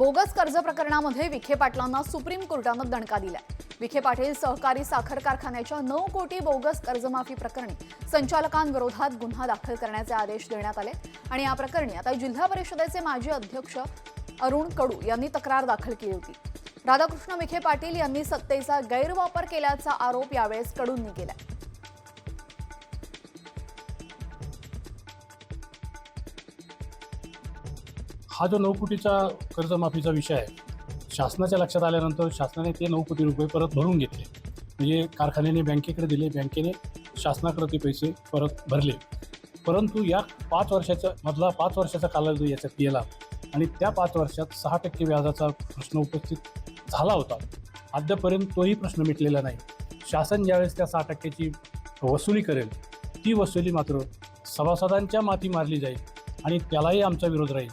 Bogus कर्ज प्रकरणामध्ये विखे पाटलांना सुप्रीम कोर्टानं दणका दिलाय. विखे पाटील सहकारी साखर कारखान्याच्या नऊ कोटी बोगस कर्जमाफी प्रकरणी संचालकांविरोधात गुन्हा दाखल करण्याचे आदेश देण्यात आले आणि या प्रकरणी आता जिल्हा परिषदेचे माजी अध्यक्ष अरुण कडू यांनी तक्रार दाखल केली होती. राधाकृष्ण विखे पाटील यांनी सत्तेचा गैरवापर केल्याचा आरोप यावेळेस कडूंनी केला हा जो नऊ कोटीचा कर्जमाफीचा विषय आहे शासनाच्या लक्षात आल्यानंतर शासनाने ते नऊ कोटी रुपये परत भरून घेतले. म्हणजे कारखान्याने बँकेकडे दिले बँकेने शासनाकडे ते पैसे परत भरले. परंतु या पाच वर्षाच्या मधला पाच वर्षाचा कालावधी याच्यात गेला आणि त्या पाच वर्षात सहा टक्के व्याजाचा प्रश्न उपस्थित झाला होता. अद्यापर्यंत तोही प्रश्न मिटलेला नाही. शासन ज्यावेळेस त्या सहा टक्क्याची वसुली करेल ती वसुली मात्र सभासदांच्या माती मारली जाईल आणि त्यालाही आमचा विरोध राहील.